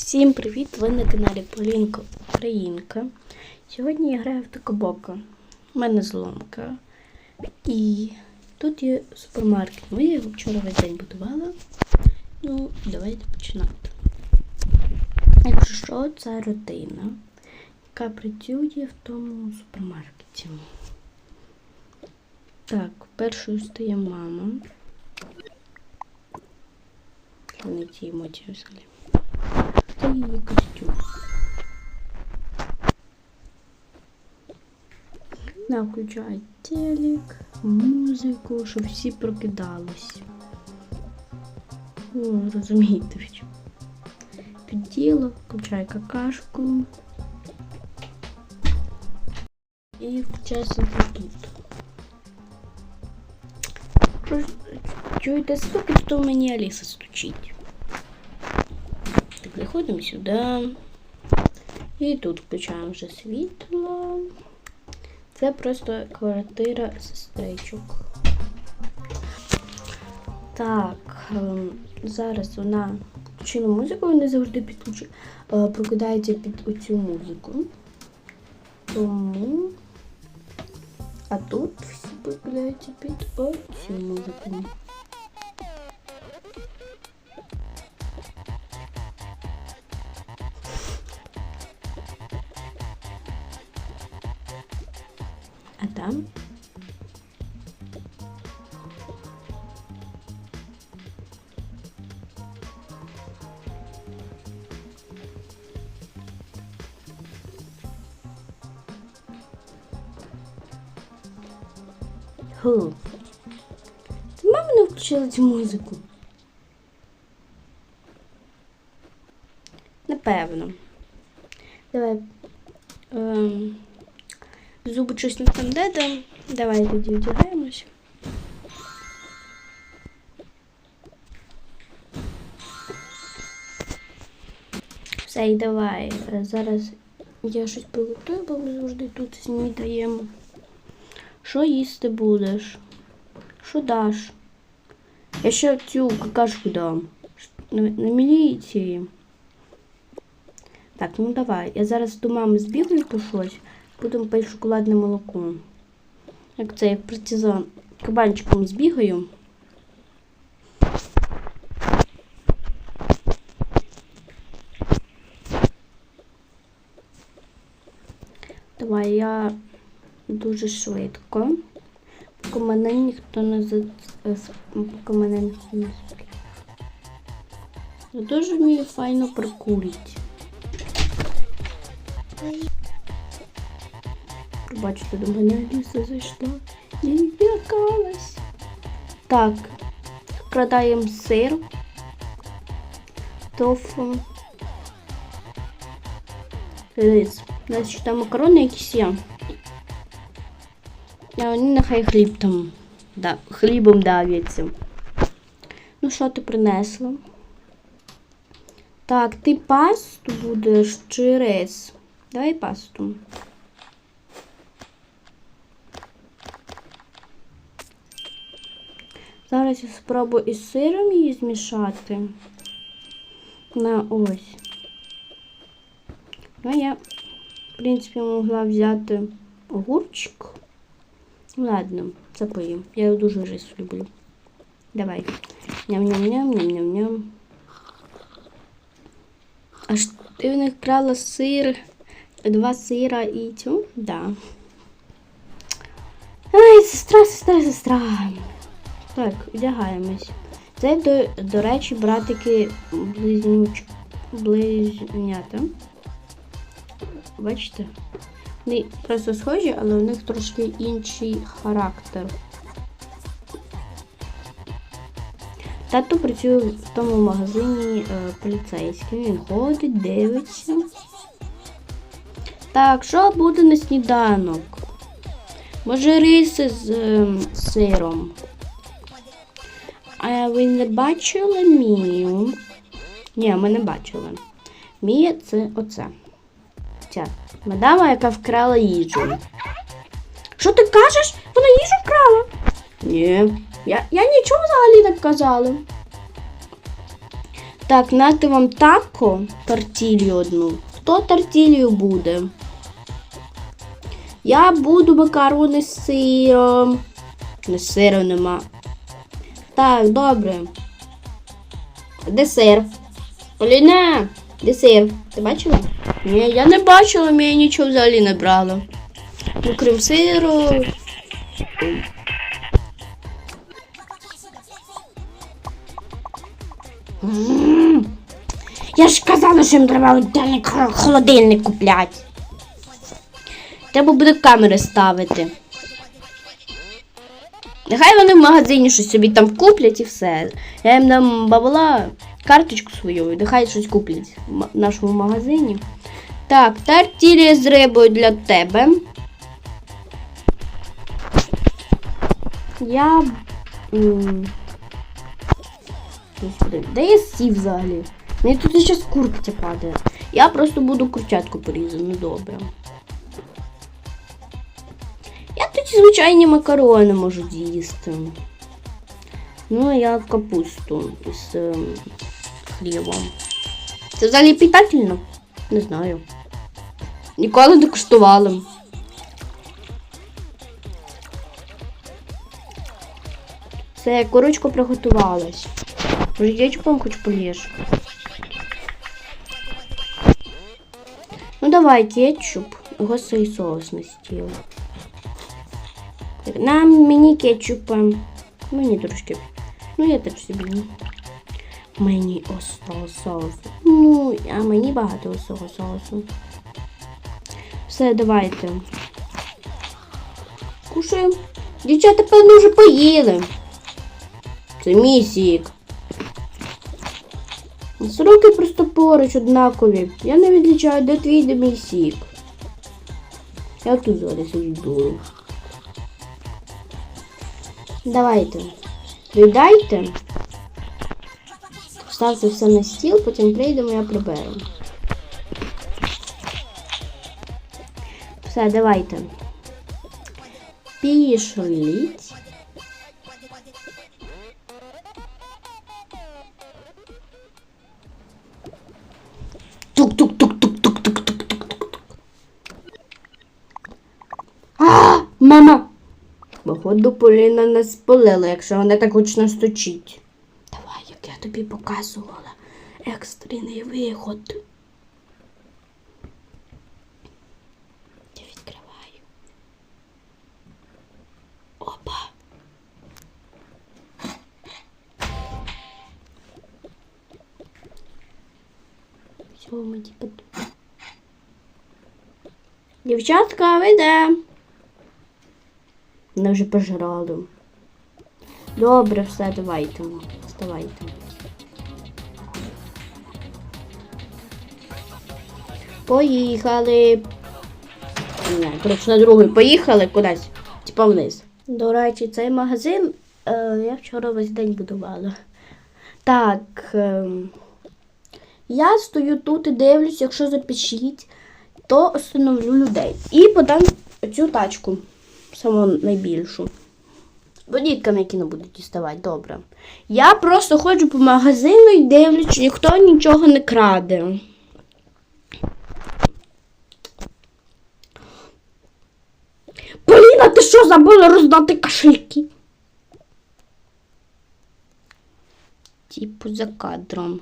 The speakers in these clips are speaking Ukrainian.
Всім привіт! Ви на каналі Полінка Українка. Сьогодні я граю в Токобока. У мене зломка. І тут є супермаркет. Ми його вчора весь день будували. Ну, давайте починати. Якщо що, це родина, яка працює в тому супермаркеті. Так, першою стає мама. Не ті емоції взагалі. Це її костюм. На, включай телек, музику, щоб всі прокидались. Ну, розумієте, в чому. Підділо, включай какашку. І включай тут. Чуєте стуки, то мені Аліса стучить. Так, заходимо сюди. І тут включаємо вже світло. Це просто квартира сестричок. Так, ем, зараз вона включила музику, вони завжди підключ... е, прокидається під оцю музику. Тому. А тут всі прокидаються під оцю музику. Ху. Це мама не включила цю музику. Напевно. Давай. Ем, зуби щось не там де. Давай тоді вдягаємося. Все, і давай. Е, Зараз я щось приготую, бо ми завжди тут снідаємо. Що їсти будеш? Що даш? Я ще цю какашку дам. На, на міліції. Так, ну давай. Я зараз до мами збігаю по щось. Будемо пити шоколадне молоко. Як це, як партизан. Кабанчиком збігаю. Давай я дуже швидко. Поки мене ніхто не за... е, Поки мене ніхто не спить. Я дуже вмію файно прокурити. Бачите, до мене Аліса зайшла і лякалась. Так, продаємо сир, тофу, рис. Значить, там макарони якісь є. А вони нехай хліб там да, хлібом давляться. Ну, що ти принесла? Так, ти пасту будеш чи рис? Давай пасту. Зараз я спробую із сиром її змішати. На ось. Ну, я, в принципі, могла взяти огурчик. Ладно, це. Я його дуже рис люблю. Давай. Ням-ням-ням, ням-ням-ням. Аж ти в них крала сир, два сира і цю? Да. Ай, сестра, сестра, сестра. Так, вдягаємось. Це, до, до речі, братики близнюч... близнята. Бачите? Вони просто схожі, але у них трошки інший характер. Тато працює в тому магазині е, поліцейським. Він ходить, дивиться. Так, що буде на сніданок? Може риси з е, сиром. А ви не бачили Мію? Ні, ми не бачили. Мія це оце. Ця мадама, яка вкрала їжу. Що ти кажеш? Вона їжу вкрала? Ні. Я, я нічого взагалі не казала. Так, нати вам тако тортілью одну. Хто тортілью буде? Я буду макарони з сиром. Не сиру нема. Так, добре. Де сир? Де? Ти бачила? Ні, я не бачила, я нічого взагалі не брала. Ну, крім сиру. Я ж казала, що їм треба отдельний холодильник купляти. Треба буде камери ставити. Нехай вони в магазині щось собі там куплять і все. Я їм дам бабла карточку свою, нехай щось куплять в нашому магазині. Так, тартілія з рибою для тебе. Я. Де я сів взагалі? Мені тут ще курка падає. Я просто буду курчатку порізати, ну добре. Я тоді звичайні макарони можу з'їсти. Ну, а я капусту з хлібом. Це взагалі питательно? Не знаю. Ніколи не куштувала. Все, курочка приготувалась. Може, кетчупом хоч полєш? Ну давай кетчуп, гострий соус на стіл. Нам мені кетчупа. Мені трошки. Ну, я теж собі. Мені острого соусу. Ну, а мені багато острого соусу. Все, давайте. Кушаємо. Дівчата, певно, вже поїли. Це мій сік. Сроки просто поруч однакові. Я не відлічаю, де твій, де мій сік. Я тут зараз йду. Давайте. Придайте. Ставте все на стіл, потім прийдемо, я приберу. Все, давайте. Пішліть. Тук-тук-тук-тук-тук-тук-тук-тук. А, мама! Походу, Поліна не спалила, якщо вона так гучно стучить. Тобі показувала. Екстрений виход. Я відкриваю. Опа. Все, ми типа. Дівчатка, ви де? Вже пожрали. Добре, все, давайте. Вставайте. Поїхали. Не коротше, на другий поїхали кудись. Типа вниз. До речі, цей магазин е, я вчора весь день будувала. Так. Е, я стою тут і дивлюсь, якщо запишіть, то встановлю людей. І подам цю тачку, саму найбільшу. Бо діткам, які не будуть діставати, добре. Я просто ходжу по магазину і дивлюсь, ніхто нічого не краде. Поліна, ти що забула роздати кошельки? Типу за кадром.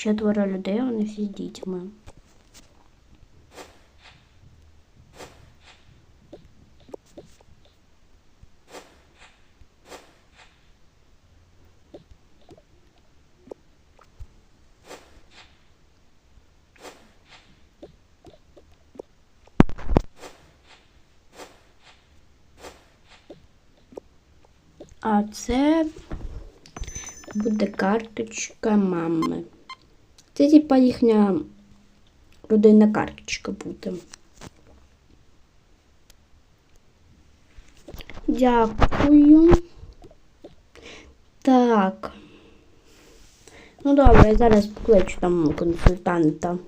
Четверо людей, вони всі з дітьми. А це буде карточка мами. Це типа їхня родинна карточка буде. Дякую. Так. Ну добре, я зараз покличу там консультанта.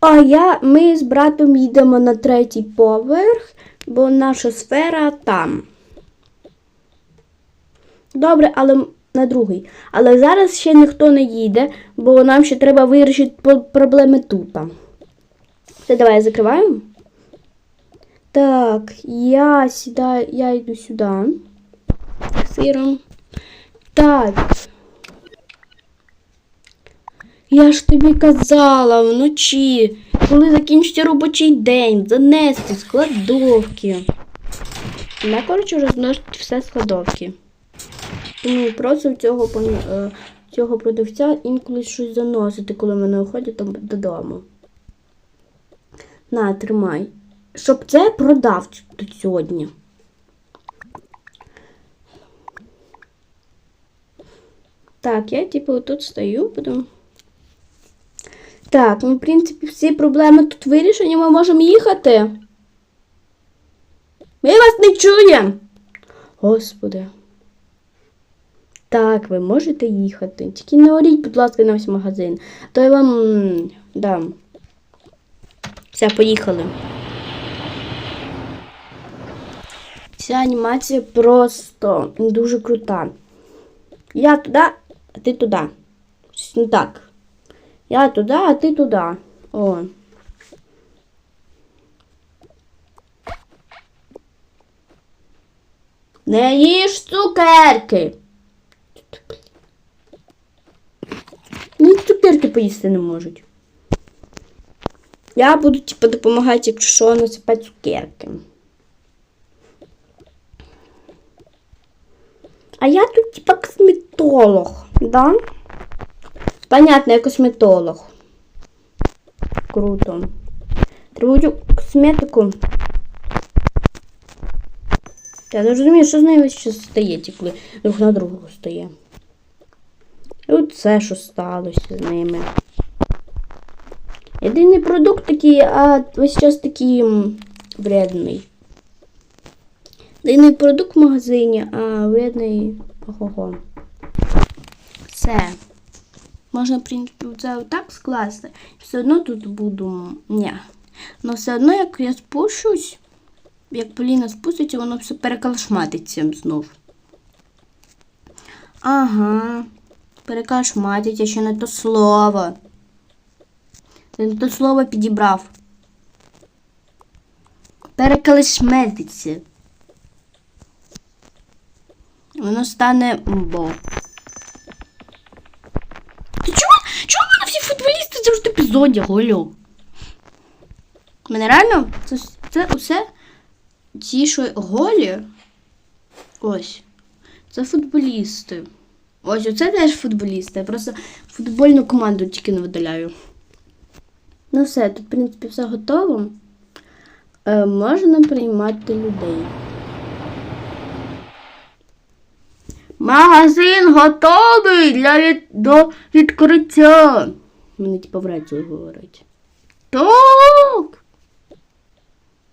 А я, ми з братом їдемо на третій поверх, бо наша сфера там. Добре, але на другий. Але зараз ще ніхто не їде, бо нам ще треба вирішити проблеми тут. Все, давай закриваємо. Так, я сідаю, я йду сюди. Сиром. Так. Я ж тобі казала вночі, коли закінчиться робочий день, занести з кладовки. Вона, коротше, розносить все з кладовки. Тому просив цього, е, цього продавця інколи щось заносити, коли мене там додому. На, тримай. Щоб це продав тут сьогодні. Так, я типу тут стою, потім. Так, ну, в принципі, всі проблеми тут вирішені, ми можемо їхати. Ми вас не чуємо. Господи. Так, ви можете їхати. Тільки не оріть, будь ласка, на весь магазин. То я вам дам. Все, поїхали. Ця анімація просто дуже крута. Я туди, а ти туди. Не так. Я туди, а ти туди. О. Не їж цукерки. Ну, цукерки поїсти не можуть. Я буду, типу, допомагати, якщо що, насипати цукерки. А я тут, типа, косметолог, да? Понятно, я косметолог. Круто. Триваю косметику. Я не розумію, що з нею час стає, коли друг на другу стає. І це, що сталося з ними. Єдиний продукт такий, а весь час такий вредний. Єдиний продукт в магазині, а вредний ого-го. Все. Можна, в принципі, це отак скласти. Все одно тут буду. Ні. Но все одно, як я спущусь, як Поліна спуститься, воно все перекалашматиться знов. Ага. Перекалашматиться ще не то слово. Не то слово підібрав. Перекалашметиться. Воно стане бо. Ти чого? Чого в мене всі футболісти завжди одягу, алло? Мене реально це, це усе ті, що голі. Ось. Це футболісти. Ось, оце теж футболісти. Я просто футбольну команду тільки не видаляю. Ну все, тут, в принципі, все готово. Е, можна приймати людей. Магазин готовий для від... до відкриття. Мені типу в говорить. Так.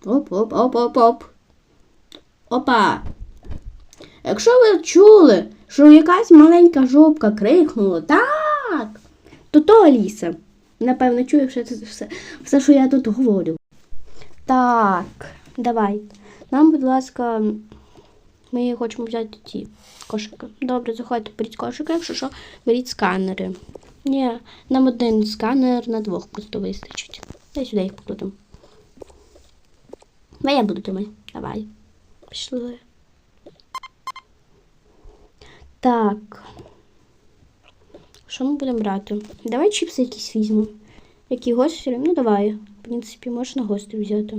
Оп, оп, оп, оп, оп. Опа. Якщо ви чули, що якась маленька жопка крикнула так, то то Аліса. Напевно, чує все, все, все, що я тут говорю. Так, давай. Нам, будь ласка, ми хочемо взяти ті кошики. Добре, заходьте, беріть кошики, якщо що, беріть сканери. Ні, нам один сканер на двох просто вистачить. Дай сюди їх покладемо. Я буду тримати. Давай. Пішли. Так. Що ми будемо брати? Давай чіпси якісь візьмемо. Які гострі? Ну давай. В принципі, можна гострі взяти.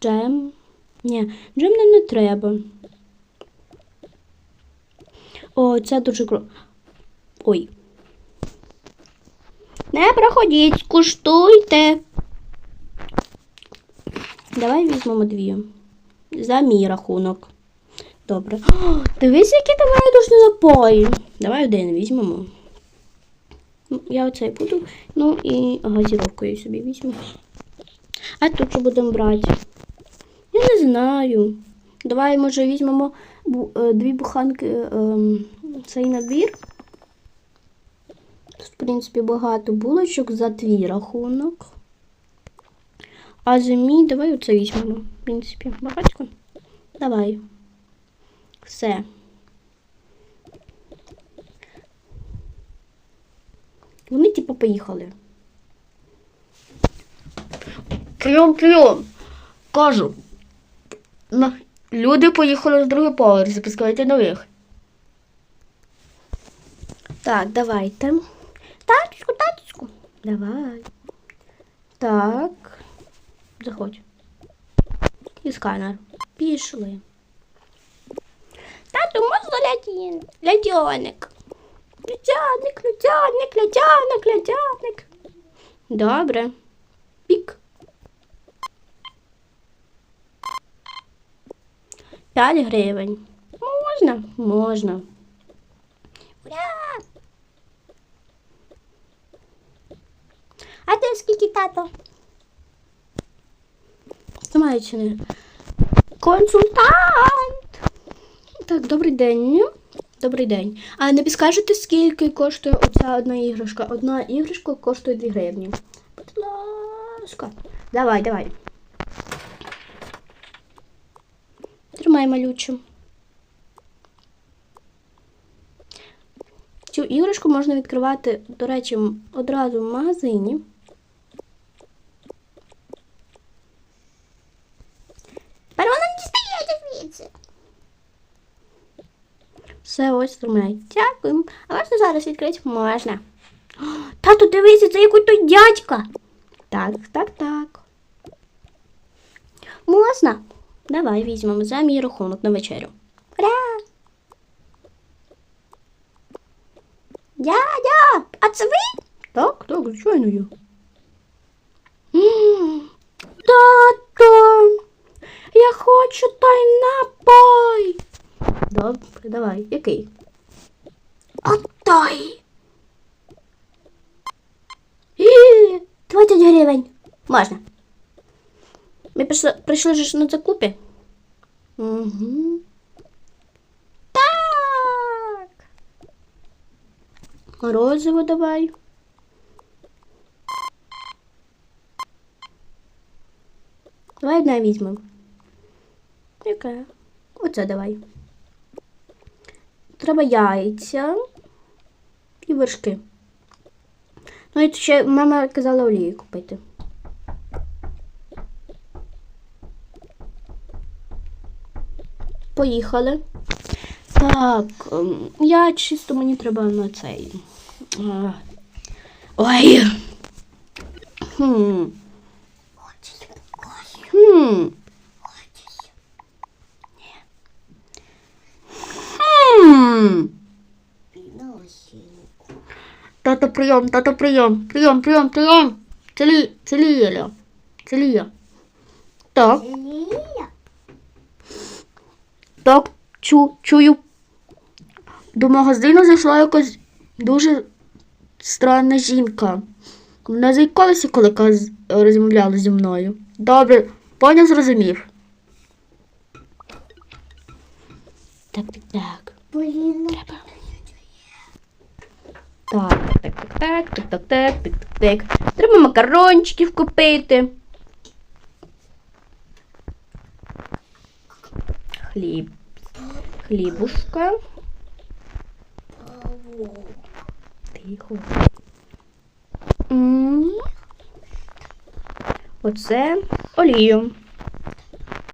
Джем. Ні, джем нам не треба. О, це дуже круто. Ой. Не проходіть, скуштуйте. Давай візьмемо дві. За мій рахунок. Добре. О, дивись, які там райдужні напої. Давай один візьмемо. Ну, Я оцей буду. Ну і газіровкою собі візьму. А тут що будемо брати? Я не знаю. Давай, може, візьмемо е, дві буханки ем, цей набір. В принципі, багато булочок за твій рахунок. А за мій давай оце візьмемо. В принципі, багатько. Давай. Все. Вони типу поїхали. Прийом. Кажу. На... Люди поїхали з другий поверх, запускайте нових. Так, давайте. Таточку, таточку. Давай. Так. Заходь. І сканер. Пішли. Тату, можна лядін? Лядьоник. Лядяник, лядяник, лядяник, лядяник. Добре. Пік. П'ять гривень. Можна? Можна. Ура! А ти скільки тато? Знімаю? Консультант! Так, добрий день. Добрий день. А не підскажете, скільки коштує оця одна іграшка? Одна іграшка коштує 2 гривні. Будь ласка. Давай, давай. Тримай малючу. Цю іграшку можна відкривати, до речі, одразу в магазині. Тепер вона не дістається звідси. Все, ось тримай. Дякую. А можна зараз відкрити? Можна. О, Тату, дивися, це який той дядька. Так, так, так. Можна? Давай візьмемо за мій рахунок на вечерю. Ура! Дядя! А це ви? Так, так, звичайно я. Тато! Я хочу той напой. Добре, давай. Який? От той. І, 20 гривень. Можна. Ми прийшли, прийшли ж на закупи. Угу. Так. Морозиво давай. Давай одне візьмемо. Яке? Оце давай. Треба яйця і вершки. Ну і ще мама казала олію купити. Поїхали. Так, ем, я чисто мені треба на цей. Ой. Хм. Хм. Хм. Тато прийом, тато прийом, прийом, прийом, прийом. Це Лі, це Ліля. Це Лія. Так, так, чу, чую. До магазину зайшла якась дуже странна жінка. Вона заїкалася, коли розмовляла зі мною. Добре, поняв зрозумів. Так, так, так. Треба. Так, так, так, так, так, так, так, так, так, так. Треба макарончиків купити. Хліб. Хлібушка. Тихо. Оце олію.